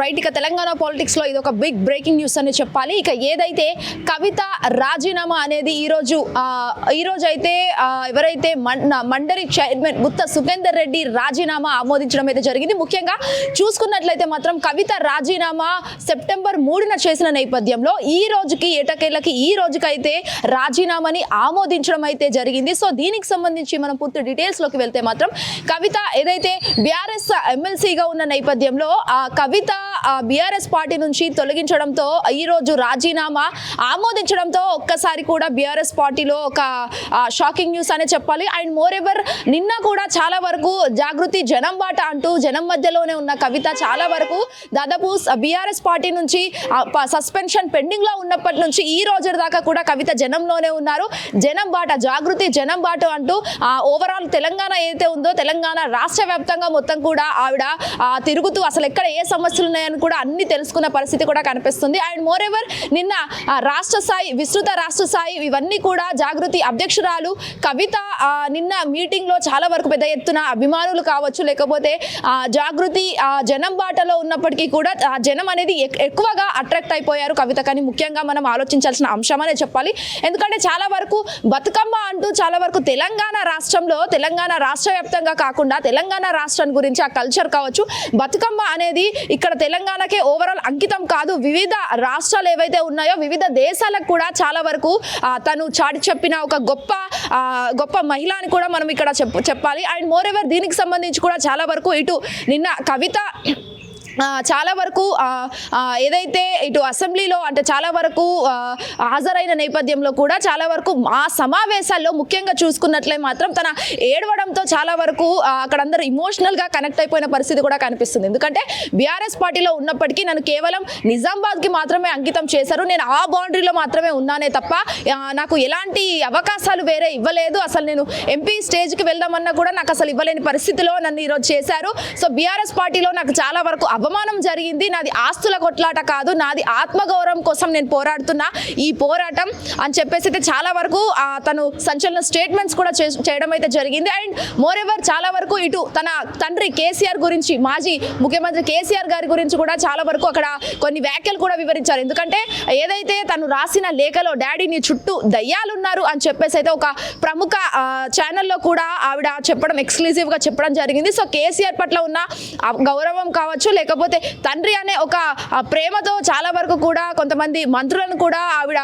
Right ఇక తెలంగాణ పాలిటిక్స్లో ఇది ఒక బిగ్ బ్రేకింగ్ న్యూస్ అని చెప్పాలి. ఇక ఏదైతే కవిత రాజీనామా అనేది ఈరోజు ఈరోజు ఈ అయితే ఎవరైతే మన్- మండలి చైర్మన్ గుత్త సుఖేందర్ రెడ్డి రాజీనామా ఆమోదించడం అయితే జరిగింది. ముఖ్యంగా చూసుకున్నట్లయితే మాత్రం కవిత రాజీనామా సెప్టెంబర్ మూడున చేసిన నేపథ్యంలో ఈ రోజుకి ఏటకేళ్ళకి ఈ రోజుకైతే రాజీనామాని ఆమోదించడం అయితే జరిగింది. సో దీనికి సంబంధించి మనం పూర్తి డీటెయిల్స్లోకి వెళ్తే మాత్రం కవిత ఏదైతే బీఆర్ఎస్ ఎమ్మెల్సీగా ఉన్న నేపథ్యంలో ఆ కవిత Bye. బీఆర్ఎస్ పార్టీ నుంచి తొలగించడంతో ఈ రోజు రాజీనామా ఆమోదించడంతో ఒక్కసారి కూడా బీఆర్ఎస్ పార్టీలో ఒక షాకింగ్ న్యూస్ అనే చెప్పాలి. అండ్ మోర్ ఎవర్ నిన్న కూడా చాలా వరకు జాగృతి జనం బాట అంటూ జనం మధ్యలోనే ఉన్న కవిత చాలా వరకు దాదాపు బీఆర్ఎస్ పార్టీ నుంచి సస్పెన్షన్ పెండింగ్లో ఉన్నప్పటి నుంచి ఈ రోజు దాకా కూడా కవిత జనంలోనే ఉన్నారు. జనం బాట జాగృతి జనం బాట అంటూ ఓవరాల్ తెలంగాణ ఏదైతే ఉందో తెలంగాణ రాష్ట్ర వ్యాప్తంగా మొత్తం కూడా ఆవిడ తిరుగుతూ అసలు ఎక్కడ ఏ సమస్యలు ఉన్నాయని కూడా అన్ని తెలుసుకున్న పరిస్థితి కూడా కనిపిస్తుంది. అండ్ మోర్ ఎవర్ నిన్న ఆ, రాష్ట్ర స్థాయి విస్తృత రాష్ట్ర స్థాయి ఇవన్నీ కూడా జాగృతి అధ్యక్షురాలు కవిత నిన్న మీటింగ్లో చాలా వరకు పెద్ద ఎత్తున అభిమానులు కావచ్చు లేకపోతే ఆ, జాగృతి ఆ, జనం బాటలో ఉన్నప్పటికీ కూడా జనం అనేది ఎక్- ఎక్కువగా అట్రాక్ట్ అయిపోయారు కవిత. కానీ ముఖ్యంగా మనం ఆలోచించాల్సిన అంశం అనే చెప్పాలి. ఎందుకంటే చాలా వరకు బతుకమ్మ అంటూ చాలా వరకు తెలంగాణ రాష్ట్రంలో తెలంగాణ రాష్ట్ర వ్యాప్తంగా కాకుండా తెలంగాణ రాష్ట్రం గురించి ఆ కల్చర్ కావచ్చు బతుకమ్మ అనేది ఇక్కడ తెలంగాణ తెలంగాణకే ఓవరాల్ అంకితం కాదు. వివిధ రాష్ట్రాలు ఏవైతే ఉన్నాయో వివిధ దేశాలకు కూడా చాలా వరకు తను చాటి చెప్పిన ఒక గొప్ప గొప్ప మహిళ అని కూడా మనం ఇక్కడ చెప్పాలి. అండ్ మోర్ ఎవర్ దీనికి సంబంధించి కూడా చాలా వరకు ఇటు నిన్న కవిత చాలా వరకు ఏదైతే ఇటు అసెంబ్లీలో అంటే చాలా వరకు హాజరైన నేపథ్యంలో కూడా చాలా వరకు ఆ సమావేశాల్లో ముఖ్యంగా చూసుకున్నట్లే మాత్రం తన ఏడవడంతో చాలా వరకు అక్కడ అందరూ ఇమోషనల్గా కనెక్ట్ అయిపోయిన పరిస్థితి కూడా కనిపిస్తుంది. ఎందుకంటే బీఆర్ఎస్ పార్టీలో ఉన్నప్పటికీ నన్ను కేవలం నిజామాబాద్కి మాత్రమే అంకితం చేశారు. నేను ఆ బౌండరీలో మాత్రమే ఉన్నానే తప్ప నాకు ఎలాంటి అవకాశాలు వేరే ఇవ్వలేదు. అసలు నేను ఎంపీ స్టేజ్కి వెళ్దామన్నా కూడా నాకు అసలు ఇవ్వలేని పరిస్థితిలో నన్ను ఈరోజు చేశారు. సో బీఆర్ఎస్ పార్టీలో నాకు చాలా వరకు అవమానం జరిగింది. నాది ఆస్తుల కొట్లాట కాదు. నాది ఆత్మగౌరవం కోసం నేను పోరాడుతున్నా. ఈ పోరాటం అని చెప్పేసి అయితే చాలా వరకు తను సంచలన స్టేట్మెంట్స్ కూడా చే- చేయడం అయితే జరిగింది. అండ్ మోర్ ఎవర్ చాలా వరకు ఇటు తన తండ్రి కేసీఆర్ గురించి మాజీ ముఖ్యమంత్రి కేసీఆర్ గారి గురించి కూడా చాలా వరకు అక్కడ కొన్ని వ్యాఖ్యలు కూడా వివరించారు. ఎందుకంటే ఏదైతే తను రాసిన లేఖలో డాడీని చుట్టూ దయ్యాలు ఉన్నారు అని చెప్పేసి అయితే ఒక ప్రముఖ ఛానల్లో కూడా ఆవిడ చెప్పడం ఎక్స్క్లూజివ్గా చెప్పడం జరిగింది. సో కేసీఆర్ పట్ల ఉన్న గౌరవం కావచ్చు లేక లేకపోతే తండ్రి అనే ఒక ప్రేమతో చాలా వరకు కూడా కొంతమంది మంత్రులను కూడా ఆవిడ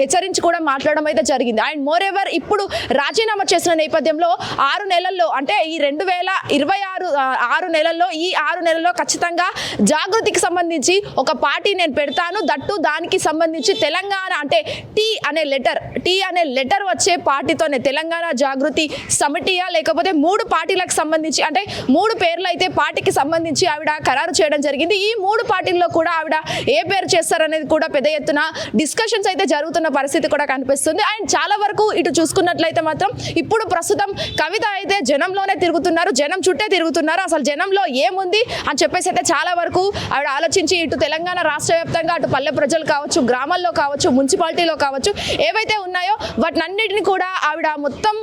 హెచ్చరించి కూడా మాట్లాడడం అయితే జరిగింది. అండ్ మోర్ ఎవర్ ఇప్పుడు రాజీనామా చేసిన నేపథ్యంలో ఆరు నెలల్లో అంటే ఈ రెండు వేల ఇరవై ఆరు ఆరు నెలల్లో ఈ ఆరు నెలల్లో ఖచ్చితంగా జాగృతికి సంబంధించి ఒక పార్టీ నేను పెడతాను. దట్టు దానికి సంబంధించి తెలంగాణ అంటే టీ అనే లెటర్ టీ అనే లెటర్ వచ్చే పార్టీతోనే తెలంగాణ జాగృతి సమిటియా లేకపోతే మూడు పార్టీలకు సంబంధించి అంటే మూడు పేర్లు అయితే పార్టీకి సంబంధించి ఆవిడ ఖరారు చేయడం జరిగింది. ఈ మూడు పార్టీల్లో కూడా ఆవిడ ఏ పేరు చేస్తారనేది కూడా పెద్ద ఎత్తున డిస్కషన్స్ అయితే జరుగుతున్న పరిస్థితి కూడా కనిపిస్తుంది. అండ్ చాలా వరకు ఇటు చూసుకున్నట్లయితే మాత్రం ఇప్పుడు ప్రస్తుతం కవిత అయితే జనంలోనే తిరుగుతున్నారు. జనం చుట్టే తిరుగుతున్నారు. అసలు జనంలో ఏముంది అని చెప్పేసి అయితే చాలా వరకు ఆవిడ ఆలోచించి ఇటు తెలంగాణ రాష్ట్ర వ్యాప్తంగా అటు పల్లె ప్రజలు కావచ్చు గ్రామాల్లో కావచ్చు మున్సిపాలిటీలో కావచ్చు ఏవైతే ఉన్నాయో వాటినన్నిటిని కూడా ఆవిడ మొత్తం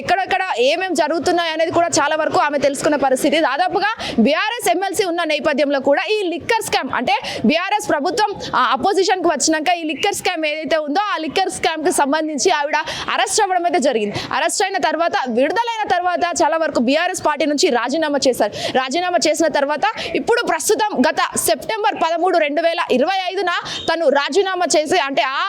ఎక్కడెక్కడ ఏమేమి జరుగుతున్నాయి అనేది కూడా చాలా వరకు ఆమె తెలుసుకున్న పరిస్థితి. దాదాపుగా బీఆర్ఎస్ ఎమ్మెల్సీ ఉన్న నేపథ్యంలో కూడా ఈ లిక్కర్ స్కామ్ అంటే బీఆర్ఎస్ ప్రభుత్వం అపోజిషన్కు వచ్చినాక ఈ లిక్కర్ స్కామ్ ఏదైతే ఉందో ఆ లిక్కర్ స్కామ్కి సంబంధించి ఆవిడ అరెస్ట్ అవ్వడం అయితే జరిగింది. అరెస్ట్ అయిన తర్వాత విడుదలైన తర్వాత చాలా వరకు బీఆర్ఎస్ పార్టీ నుంచి రాజీనామా చేశారు. రాజీనామా చేసిన తర్వాత ఇప్పుడు ప్రస్తుతం గత సెప్టెంబర్ పదమూడు రెండు వేల ఇరవై ఐదున తను రాజీనామా చేసి అంటే ఆ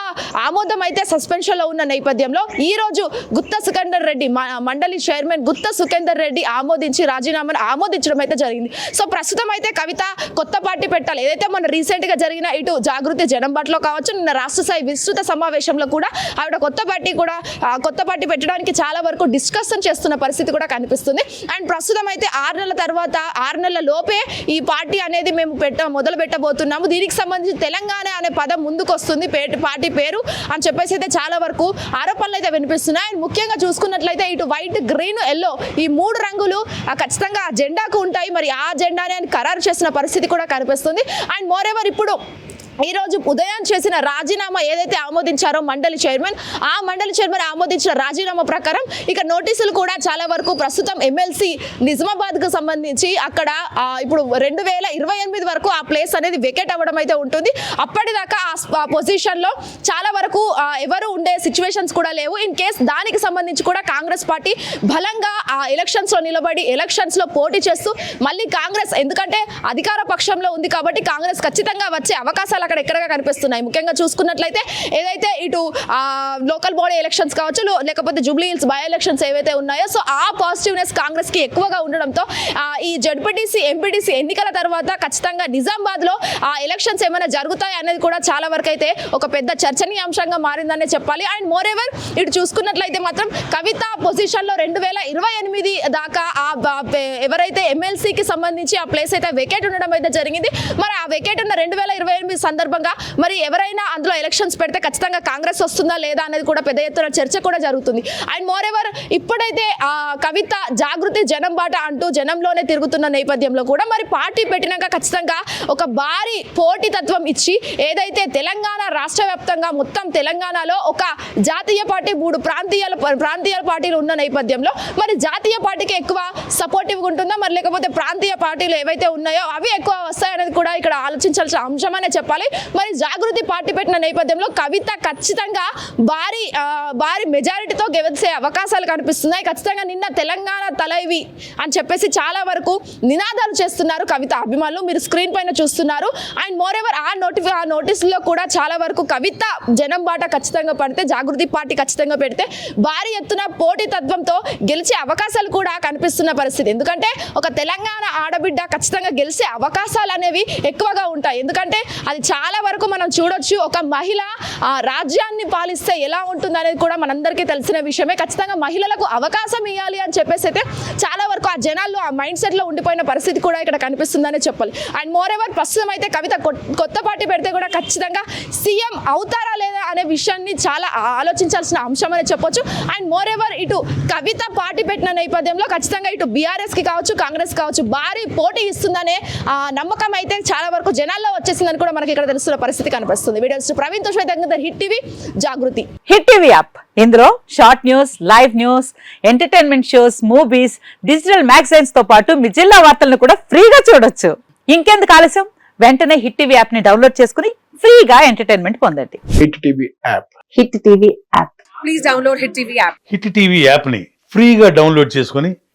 ఆమోదం అయితే సస్పెన్షన్లో ఉన్న నేపథ్యంలో ఈ రోజు గుత్త సుఖేందర్ రెడ్డి మండలి చైర్మన్ గుత్త సుఖేందర్ రెడ్డి ఆమోదించి రాజీనామాను ఆమోదించడం అయితే జరిగింది. సో ప్రస్తుతం అయితే కవిత కొత్త పార్టీ పెట్టాలి. ఏదైతే మన రీసెంట్గా జరిగిన ఇటు జాగృతి జనం బాటలో కావచ్చు నిన్న రాష్ట్ర స్థాయి విస్తృత సమావేశంలో కూడా ఆవిడ కొత్త పార్టీ కూడా కొత్త పార్టీ పెట్టడానికి చాలా వరకు డిస్కషన్ చేస్తున్న పరిస్థితి కూడా కనిపిస్తుంది. అండ్ ప్రస్తుతం అయితే ఆరు నెలల తర్వాత ఆరు నెలల లోపే ఈ పార్టీ అనేది మేము పెట్ట మొదలు పెట్టబోతున్నాము. దీనికి సంబంధించి తెలంగాణ అనే పదం ముందుకు వస్తుంది పే- పార్టీ పేరు అని చెప్పేసి అయితే చాలా వరకు ఆరోపణలు అయితే వినిపిస్తున్నాయి. అండ్ ముఖ్యంగా చూసుకున్నట్లయితే ఇటు వైట్ గ్రీన్ ఎల్లో ఈ మూడు రంగులు ఆ, ఖచ్చితంగా ఆ జెండాకు ఉంటాయి. మరి ఆ జెండానే ఖరారు చేసిన పరిస్థితి కూడా కనిపిస్తుంది. అండ్ మోర్ ఎవర్ ఇప్పుడు ఈ రోజు ఉదయం చేసిన రాజీనామా ఏదైతే ఆమోదించారో మండలి చైర్మన్ ఆ మండలి చైర్మన్ ఆమోదించిన రాజీనామా ప్రకారం ఇక నోటీసులు కూడా చాలా వరకు ప్రస్తుతం ఎమ్మెల్సీ నిజామాబాద్కు సంబంధించి అక్కడ ఇప్పుడు రెండు వేల ఇరవై ఎనిమిది వరకు ఆ ప్లేస్ అనేది వెకెట్ అవ్వడం అయితే ఉంటుంది. అప్పటిదాకా ఆ ఆ పొజిషన్లో చాలా వరకు ఎవరు ఉండే సిచ్యువేషన్స్ కూడా లేవు. ఇన్ కేస్ దానికి సంబంధించి కూడా కాంగ్రెస్ పార్టీ బలంగా ఆ ఎలక్షన్స్లో నిలబడి ఎలక్షన్స్లో పోటీ చేస్తూ మళ్ళీ కాంగ్రెస్ ఎందుకంటే అధికార పక్షంలో ఉంది కాబట్టి కాంగ్రెస్ ఖచ్చితంగా వచ్చే అవకాశాలు అక్కడ ఎక్కడగా కనిపిస్తున్నాయి. ముఖ్యంగా చూసుకున్నట్లయితే ఏదైతే ఇటు లోకల్ బాడీ ఎలక్షన్స్ కావచ్చు లేకపోతే జూబ్లీ హిల్స్ బై ఎలక్షన్స్ ఏవైతే ఉన్నాయో సో ఆ పాజిటివ్నెస్ కాంగ్రెస్కి ఎక్కువగా ఉండడంతో ఈ జడ్పీటీసీ ఎంపీటీసీ ఎన్నికల తర్వాత ఖచ్చితంగా నిజామాబాద్లో ఆ ఎలక్షన్స్ ఏమైనా జరుగుతాయి అనేది కూడా చాలా వరకు అయితే ఒక పెద్ద చర్చనీయాంశంగా మారిందనే చెప్పాలి. అండ్ మోర్ ఎవర్ ఇటు చూసుకున్నట్లయితే మాత్రం కవిత పొజిషన్లో రెండు వేల ఇరవై ఎనిమిది దాకా ఆ ఎవరైతే ఎమ్మెల్సీకి సంబంధించి ఆ ప్లేస్ అయితే వెకేట్ ఉండడం అయితే జరిగింది. మరి ఆ వెకేట్ ఉన్న రెండు వేల ఇరవై ఎనిమిది సందర్భంగా మరి ఎవరైనా అందులో ఎలక్షన్స్ పెడితే ఖచ్చితంగా కాంగ్రెస్ వస్తుందా లేదా అనేది కూడా పెద్ద ఎత్తున చర్చ కూడా జరుగుతుంది. అండ్ మోర్ ఎవర్ ఇప్పుడైతే ఆ కవిత జాగృతి జనం బాట అంటూ జనంలోనే తిరుగుతున్న నేపథ్యంలో కూడా మరి పార్టీ పెట్టినాక ఖచ్చితంగా ఒక భారీ పోటీతత్వం ఇచ్చి ఏదైతే తెలంగాణ రాష్ట్ర వ్యాప్తంగా మొత్తం తెలంగాణలో ఒక జాతీయ పార్టీ మూడు ప్రాంతీయ ప్రాంతీయ పార్టీలు ఉన్న నేపథ్యంలో మరి జాతీయ పార్టీకి ఎక్కువ సపోర్టివ్గా ఉంటుందా? మరి లేకపోతే ప్రాంతీయ పార్టీలు ఏవైతే ఉన్నాయో అవి ఎక్కువ వస్తాయనేది కూడా ఇక్కడ ఆలోచించాల్సిన అంశమనే చెప్పాలి. మరి జాగృతి పార్టీ పెట్టిన నేపథ్యంలో కవిత ఖచ్చితంగా భారీ భారీ మెజారిటీతో గెలిచే అవకాశాలు కనిపిస్తున్నాయి. ఖచ్చితంగా నిన్న తెలంగాణ తలైవి అని చెప్పేసి చాలా వరకు నినాదాలు చేస్తున్నారు కవిత అభిమానులు. మీరు స్క్రీన్ పైన చూస్తున్నారు. అండ్ మోర్ ఎవర్ ఆ నోటిఫి ఆ నోటీసుల్లో కూడా చాలా వరకు కవిత జనం బాట ఖచ్చితంగా పడితే జాగృతి పార్టీ ఖచ్చితంగా పెడితే భారీ ఎత్తున పోటీ తత్వంతో గెలిచే అవకాశాలు కూడా కనిపిస్తున్న పరిస్థితి. ఎందుకంటే ఒక తెలంగాణ ఆడబిడ్డ ఖచ్చితంగా గెలిచే అవకాశాలు అనేవి ఎక్కువగా ఉంటాయి. ఎందుకంటే అది చాలా వరకు మనం చూడొచ్చు ఒక మహిళ ఆ, రాజ్యాన్ని పాలిస్తే ఎలా ఉంటుంది అనేది కూడా మనందరికీ తెలిసిన విషయమే. ఖచ్చితంగా మహిళలకు అవకాశం ఇవ్వాలి అని చెప్పేసి అయితే చాలా వరకు ఆ జనాల్లో ఆ మైండ్ సెట్లో ఉండిపోయిన పరిస్థితి కూడా ఇక్కడ కనిపిస్తుందనే చెప్పాలి. అండ్ మోర్ ఎవర్ ప్రస్తుతం అయితే కవిత కొ- కొత్త పార్టీ పెడితే కూడా ఖచ్చితంగా సీఎం అవుతారా లేదా అనే విషయాన్ని చాలా ఆలోచించాల్సిన అంశం అని చెప్పొచ్చు. అండ్ మోర్ ఎవర్ ఇటు కవిత పార్టీ పెట్టిన నేపథ్యంలో ఖచ్చితంగా ఇటు బీఆర్ఎస్కి కావచ్చు కాంగ్రెస్ కావచ్చు భారీ పోటీ ఇస్తుందనే ఆ, నమ్మకం అయితే చాలా వరకు జనాల్లో వచ్చేసిందని కూడా మనకి ఇక్కడ తెలుస్తున్న పరిస్థితి కనిపిస్తుంది. Videos ప్రవీణ్తో Hit TV Jagruthi. Hit TV app. ఇందులో short news live news entertainment shows movies digital మ్యాగజైన్స్తో పాటు మీ జిల్లా వార్తలను కూడా ఫ్రీగా చూడొచ్చు. ఇంకెందుకు ఆలస్యం? వెంటనే హిట్ టీవీ యాప్ని డౌన్లోడ్ చేసుకుని ఫ్రీగా ఎంటర్టైన్మెంట్ పొందండి. Hit TV app. Hit TV app. Please download Hit TV app. Hit TV యాప్ని ఫ్రీగా డౌన్లోడ్ చేసుకొని